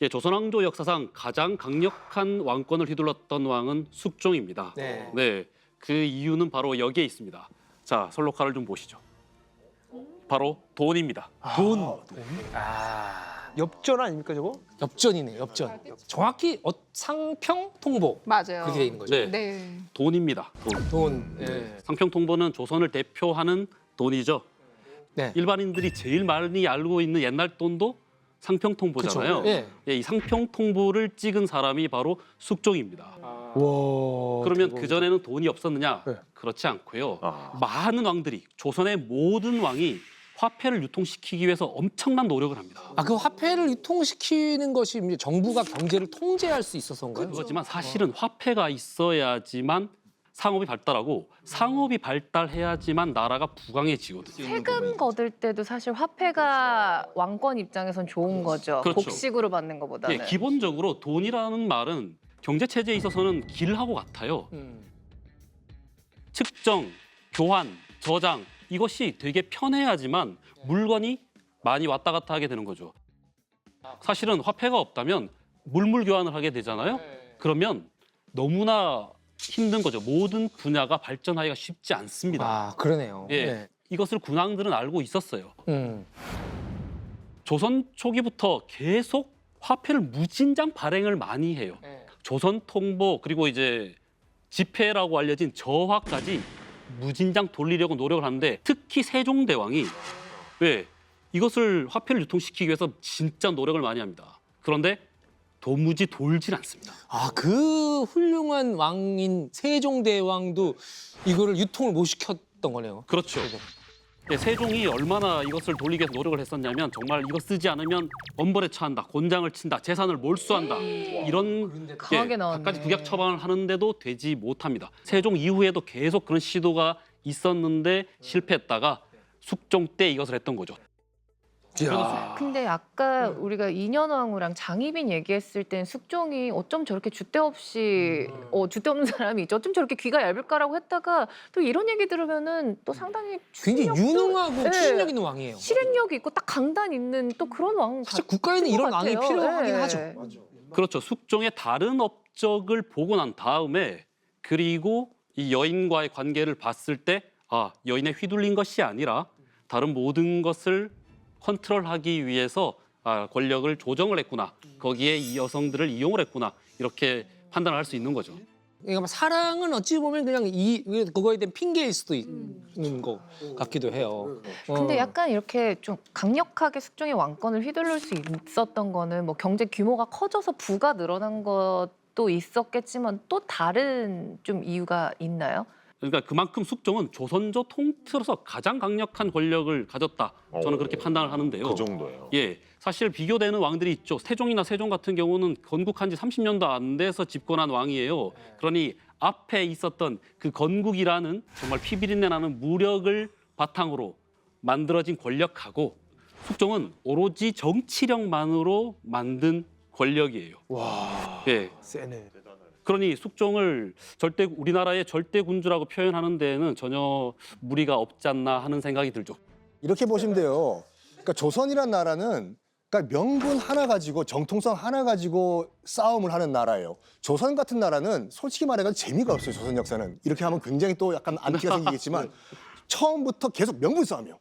예, 조선왕조 역사상 가장 강력한 왕권을 휘둘렀던 왕은 숙종입니다. 네. 네, 그 이유는 바로 여기에 있습니다. 자, 설록화를 좀 보시죠. 바로 돈입니다. 돈. 아, 엽전 아닙니까 저거? 엽전이네, 엽전. 정확히 어, 상평 통보 맞아요. 그렇게 돼 있는 거죠. 네, 네. 돈입니다. 돈. 돈. 예. 상평통보는 조선을 대표하는 돈이죠. 네. 일반인들이 제일 많이 알고 있는 옛날 돈도 상평통보잖아요. 그쵸. 예. 예, 이 상평통보를 찍은 사람이 바로 숙종입니다. 와. 그러면 그 전에는 돈이 없었느냐? 네. 그렇지 않고요. 아. 많은 왕들이 조선의 모든 왕이 화폐를 유통시키기 위해서 엄청난 노력을 합니다. 아, 그 화폐를 유통시키는 것이 이제 정부가 경제를 통제할 수 있어서인가요? 그렇지만 사실은 화폐가 있어야지만 상업이 발달하고 상업이 발달해야지만 나라가 부강해지거든요. 세금 거둘 때도 사실 화폐가 왕권 입장에선 좋은 거죠. 그렇죠. 곡식으로 받는 것보다는. 예, 기본적으로 돈이라는 말은 경제 체제에 있어서는 길하고 같아요. 음. 측정, 교환, 저장 이것이 되게 편해야지만 물건이 많이 왔다 갔다 하게 되는 거죠. 사실은 화폐가 없다면 물물 교환을 하게 되잖아요. 그러면 너무나 힘든 거죠. 모든 분야가 발전하기가 쉽지 않습니다. 아, 그러네요. 예. 이것을 군왕들은 알고 있었어요. 음. 조선 초기부터 계속 화폐를 무진장 발행을 많이 해요. 조선 통보 그리고 이제 지폐라고 알려진 저화까지 무진장 돌리려고 노력을 하는데 특히 세종대왕이 왜 이것을 화폐를 유통시키기 위해서 진짜 노력을 많이 합니다. 그런데 도무지 돌질 않습니다. 아, 그 훌륭한 왕인 세종대왕도 이거를 유통을 못 시켰던 거네요. 그렇죠. 예, 세종이 얼마나 이것을 돌리기 위해서 노력을 했었냐면 정말 이거 쓰지 않으면 엄벌에 처한다, 곤장을 친다, 재산을 몰수한다 이런 강하게 예, 나왔네. 갖가지 국약 처방을 하는데도 되지 못합니다. 세종 이후에도 계속 그런 시도가 있었는데 실패했다가 숙종 때 이것을 했던 거죠. 야. 근데 아까 우리가 인현왕후랑 장희빈 얘기했을 땐 숙종이 어쩜 저렇게 주대 없이 어 주대 없는 사람이 있죠. 어쩜 저렇게 귀가 얇을까라고 했다가 또 이런 얘기 들으면은 또 상당히 굉장히 추진력도- 유능하고 네. 추진력 있는 왕이에요. 실행력이 있고 딱 강단 있는 또 그런 왕 사실 같- 국가에는 이런 것 왕이. 필요하긴 네. 하죠. 그렇죠. 숙종의 다른 업적을 보고 난 다음에 그리고 이 여인과의 관계를 봤을 때 아, 여인에 휘둘린 것이 아니라 다른 모든 것을 컨트롤하기 위해서 아, 권력을 조정을 했구나. 거기에 이 여성들을 이용을 했구나. 이렇게 판단을 할수 있는 거죠. 그러니까 뭐 사랑은 어찌 보면 그냥 이 그거에 대한 핑계일 수도 있는 것 같기도 해요. 근데 어. 약간 이렇게 좀 강력하게 숙종의 왕권을 휘둘릴 수 있었던 거는 뭐 경제 규모가 커져서 부가 늘어난 것도 있었겠지만 또 다른 좀 이유가 있나요? 그러니까 그만큼 숙종은 조선조 통틀어서 가장 강력한 권력을 가졌다. 저는 그렇게 오, 판단을 하는데요. 그 정도예요. 예, 사실 비교되는 왕들이 있죠. 세종이나 세종 같은 경우는 건국한 지 30년도 안 돼서 집권한 왕이에요. 그러니 앞에 있었던 그 건국이라는 정말 피비린내 나는 무력을 바탕으로 만들어진 권력하고 숙종은 오로지 정치력만으로 만든 권력이에요. 와. 예. 세네. 그러니 숙종을 절대 우리나라의 절대 군주라고 표현하는 데에는 전혀 무리가 없지 않나 하는 생각이 들죠. 이렇게 보시면 돼요. 그러니까 조선이란 나라는 그러니까 명분 하나 가지고 정통성 하나 가지고 싸움을 하는 나라예요. 조선 같은 나라는 솔직히 말해서 재미가 없어요. 조선 역사는 이렇게 하면 굉장히 또 약간 안티가 생기겠지만 처음부터 계속 명분 싸움이요.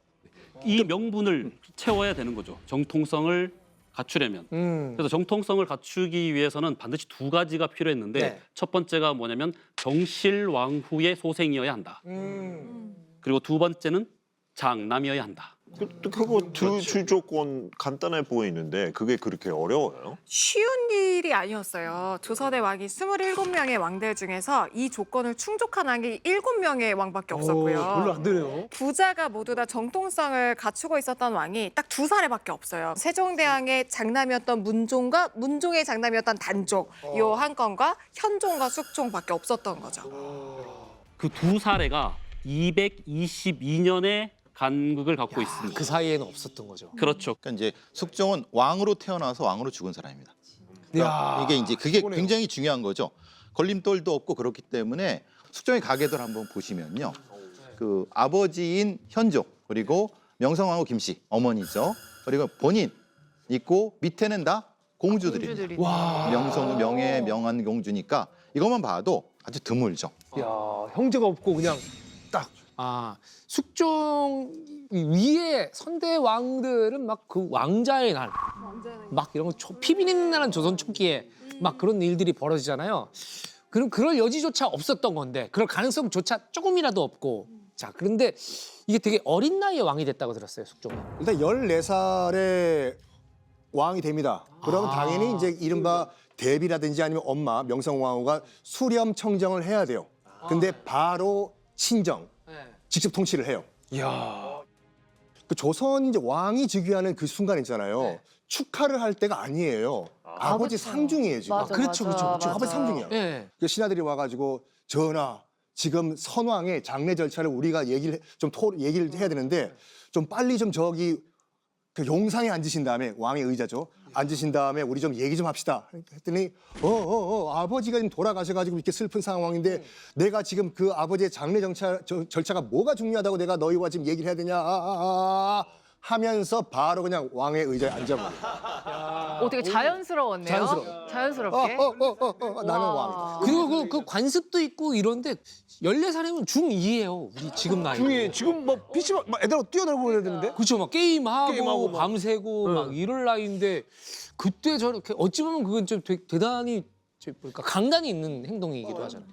이 명분을 채워야 되는 거죠. 정통성을 갖추려면. 음. 그래서 정통성을 갖추기 위해서는 반드시 두 가지가 필요했는데 네. 첫 번째가 뭐냐면 정실왕후의 소생이어야 한다. 음. 그리고 두 번째는 장남이어야 한다. 그, 그거 두 주조건 간단해 보이는데 그게 그렇게 어려워요? 쉬운 일이 아니었어요. 조선의 왕이 27명의 왕들 중에서 이 조건을 충족한 왕이 7명의 왕밖에 없었고요. 오, 별로 안 되네요. 부자가 모두 다 정통성을 갖추고 있었던 왕이 딱 두 사례밖에 없어요. 세종대왕의 장남이었던 문종과 문종의 장남이었던 단종 요한 건과 현종과 숙종밖에 없었던 거죠. 그 두 사례가 222년의 간극을 갖고 있습니다. 그 사이에는 없었던 거죠. 그렇죠. 그러니까 이제 숙종은 왕으로 태어나서 왕으로 죽은 사람입니다. 야. 이게 이제 그게 피곤해요. 굉장히 중요한 거죠. 걸림돌도 없고 그렇기 때문에 숙종의 가계도를 한번 보시면요. 그 아버지인 현종 그리고 명성황후 김씨 어머니죠. 그리고 본인 있고 밑에는 다 공주들입니다. 공주들이. 와. 명성, 명예, 명한 공주니까 이것만 봐도 아주 드물죠. 야 형제가 없고 그냥 딱 아 숙종 위에 선대 왕들은 막 그 왕자의 날, 막 이런 거 초- 피비 있는 날은 조선 초기에 막 그런 일들이 벌어지잖아요. 그럼 그럴 여지조차 없었던 건데 그럴 가능성조차 조금이라도 없고 자 그런데 이게 되게 어린 나이에 왕이 됐다고 들었어요 숙종이. 일단 14살에 왕이 됩니다. 그러면 아. 당연히 이제 이른바 대비라든지 아니면 엄마 명성황후가 수렴 청정을 해야 돼요. 근데 바로 친정, 직접 통치를 해요. 야그 조선 이제 왕이 즉위하는 그 순간 있잖아요. 네. 축하를 할 때가 아니에요. 아, 버지 그렇죠. 상중이에요 지금. 맞아, 그렇죠, 맞아, 그렇죠, 그렇죠. 아버지 맞아. 상중이야. 예. 그 신하들이 와가지고 전하 지금 선왕의 장례 절차를 우리가 얘기를 해- 좀 토, 얘기를 해야 되는데 좀 빨리 좀 저기 그 용상에 앉으신 다음에 왕의 의자죠. 앉으신 다음에 우리 좀 얘기 좀 합시다. 했더니 어어 어 아버지가 지금 돌아가셔가지고 이렇게 슬픈 상황인데 내가 지금 그 아버지의 장례 정차, 저- 절차가 뭐가 중요하다고 내가 너희와 지금 얘기를 해야 되냐? 아, 아, 아, 하면서 바로 그냥 왕의 의자에 앉아버려 어, 되게 자연스러웠네요. 자연스러워. 자연스럽게. 어 어 어어 나는 와. 왕이다 그리고 그, 그 관습도 있고 이런데 14살이면 중2예요. 우리 지금 나이. 중에 지금 뭐 PC 막 애들하고 뛰어놀고 해야 되는데 그렇죠. 막 게임하고, 게임하고 막. 밤새고 막 이럴 나이인데 그때 저렇게 어찌 보면 그건 좀 되, 대단히 저 뭐랄까 강단이 있는 행동이기도 하잖아요.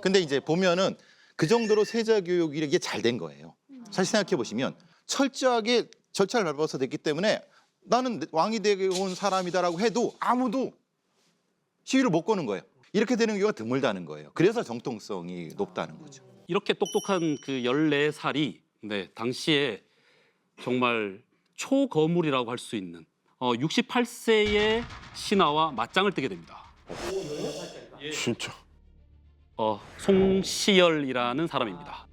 근데 이제 보면은 그 정도로 세자 교육이 이게 잘 된 거예요. 사실 생각해 보시면 철저하게 절차를 밟아서 됐기 때문에 나는 왕이 되게 온 사람이다라고 해도 아무도 시위를 못 거는 거예요. 이렇게 되는 경우가 드물다는 거예요. 그래서 정통성이 높다는 거죠. 이렇게 똑똑한 그 14살이 네, 당시에 정말 초거물이라고 할 수 있는 어, 68세의 신하와 맞짱을 뜨게 됩니다. 진짜. 어, 송시열이라는 사람입니다.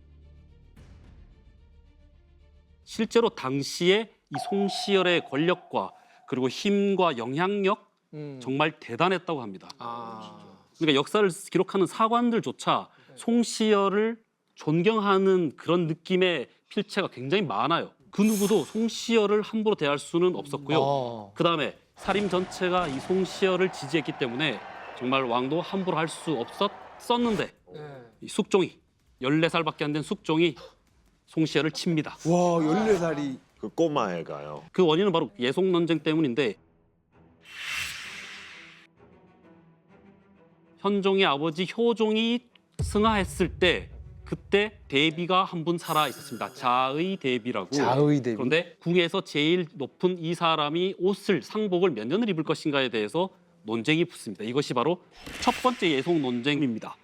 실제로 당시에 이 송시열의 권력과 그리고 힘과 영향력 음. 정말 대단했다고 합니다. 아. 그러니까 역사를 기록하는 사관들조차 송시열을 존경하는 그런 느낌의 필체가 굉장히 많아요. 그 누구도 송시열을 함부로 대할 수는 없었고요. 어. 그 다음에 사림 전체가 이 송시열을 지지했기 때문에 정말 왕도 함부로 할 수 없었었는데 네. 이 숙종이 14살밖에 안 된 숙종이 송시열을 칩니다. 와 14살이 그 꼬마애가요. 그 원인은 바로 예송 논쟁 때문인데 현종의 아버지 효종이 승하했을 때 그때 대비가 한 분 살아 있었습니다. 자의 대비라고. 자의 대비. 그런데 궁에서 제일 높은 이 사람이 옷을 상복을 몇 년을 입을 것인가에 대해서 논쟁이 붙습니다. 이것이 바로 첫 번째 예송 논쟁입니다.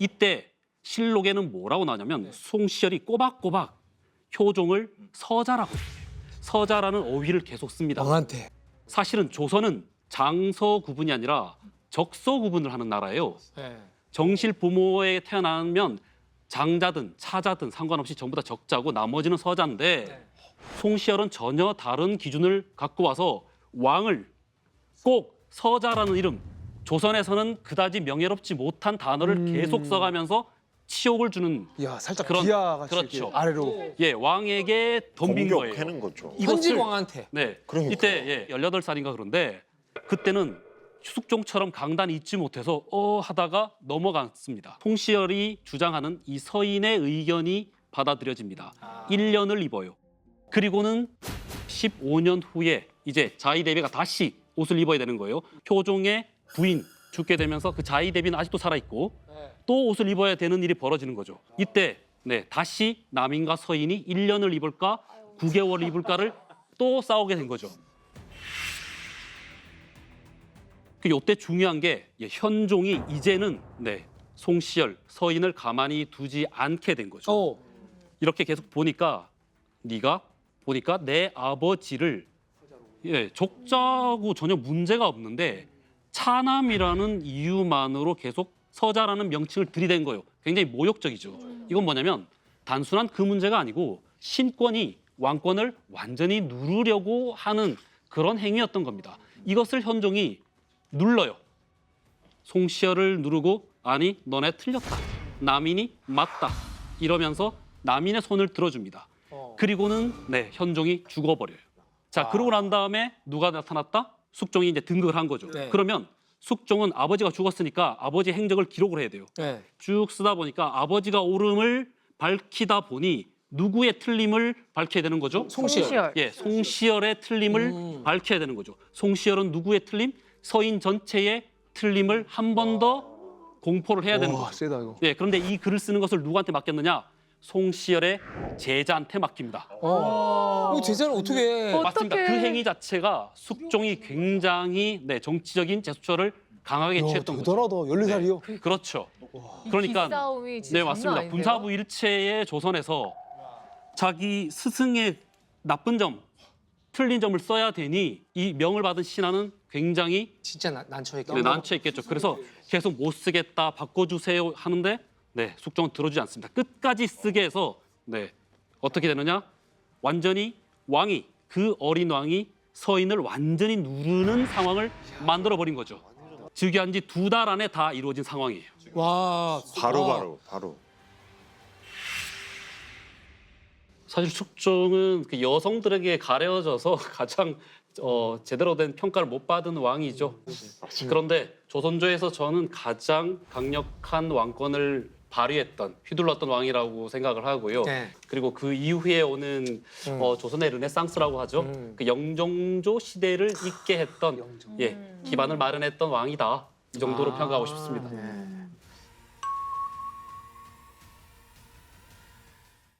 이때 실록에는 뭐라고 나오냐면 송시열이 꼬박꼬박 효종을 서자라고 해요. 서자라는 어휘를 계속 씁니다. 왕한테. 사실은 조선은 장서 구분이 아니라 적서 구분을 하는 나라예요. 네. 정실 부모에 태어나면 장자든 차자든 상관없이 전부 다 적자고 나머지는 서자인데 송시열은 전혀 다른 기준을 갖고 와서 왕을 꼭 서자라는 이름 조선에서는 그다지 명예롭지 못한 단어를 계속 써가면서 치욕을 주는 야 살짝 그런- 비하 같이 그렇죠. 이렇게 아래로 예 왕에게 덤빈 거예요. 공격하는 거죠. 이것을- 왕한테. 네. 그러니까요. 이때 예, 18살인가 그런데 그때는 숙종처럼 강단이 잊지 못해서 어 하다가 넘어갔습니다. 송시열이 주장하는 이 서인의 의견이 받아들여집니다. 1년을 입어요. 그리고는 15년 후에 이제 자의 대비가 다시 옷을 입어야 되는 거예요. 효종의 부인 죽게 되면서 그 자의 대비는 아직도 살아 있고 또 옷을 입어야 되는 일이 벌어지는 거죠. 이때 네, 다시 남인과 서인이 1년을 입을까 9개월을 입을까를 또 싸우게 된 거죠. 그 요때 중요한 게 예, 현종이 이제는 네, 송시열 서인을 가만히 두지 않게 된 거죠. 어. 이렇게 계속 보니까 네가 보니까 내 아버지를 예, 적자고 전혀 문제가 없는데 차남이라는 이유만으로 계속 서자라는 명칭을 들이댄 거예요. 굉장히 모욕적이죠. 이건 뭐냐면 단순한 그 문제가 아니고 신권이 왕권을 완전히 누르려고 하는 그런 행위였던 겁니다. 이것을 현종이 눌러요. 송시열을 누르고 아니 너네 틀렸다. 남인이 맞다. 이러면서 남인의 손을 들어줍니다. 어. 그리고는 네 현종이 죽어버려요. 자, 그러고 난 다음에 누가 나타났다? 숙종이 이제 등극을 한 거죠. 네. 그러면 숙종은 아버지가 죽었으니까 아버지 행적을 기록을 해야 돼요. 네. 쭉 쓰다 보니까 아버지가 옳음을 밝히다 보니 누구의 틀림을 밝혀야 되는 거죠? 송시열. 송시열. 예, 송시열의 틀림을 음. 밝혀야 되는 거죠. 송시열은 누구의 틀림? 서인 전체의 틀림을 한 번 더 공포를 해야 되는 와 거죠. 세다 이거. 예, 그런데 이 글을 쓰는 것을 누구한테 맡겼느냐? 송시열의 제자한테 맡깁니다. 어. 제자는 어떻게 해? 어. 맞습니다. 그 행위 자체가 숙종이 굉장히 네, 정치적인 제스처를 강하게 야, 취했던 거죠. 대단하다. 14살이요. 그렇죠. 그러니까 기싸움이 진짜 네 장난 맞습니다. 아닌데요? 군사부 일체의 조선에서 자기 스승의 나쁜 점, 틀린 점을 써야 되니 이 명을 받은 신하는 굉장히 진짜 난- 난처했겠다. 네, 난처했겠죠. 그래서 계속 못 쓰겠다, 바꿔주세요 하는데 네 숙종은 들어주지 않습니다. 끝까지 쓰게 해서 네 어떻게 되느냐? 완전히 왕이 그 어린 왕이 서인을 완전히 누르는 상황을 만들어 버린 거죠. 즉위한 지 두 달 안에 다 이루어진 상황이에요. 와. 바로 와. 바로 바로. 사실 숙종은 그 여성들에게 가려져서 가장 어, 제대로 된 평가를 못 받은 왕이죠. 그런데 조선조에서 저는 가장 강력한 왕권을 발휘했던 휘둘렀던 왕이라고 생각을 하고요. 네. 그리고 그 이후에 오는 음. 어, 조선의 르네상스라고 하죠. 음. 그 영종조 시대를 잇게 했던 예 기반을 마련했던 왕이다. 이 정도로 아. 평가하고 싶습니다. 네.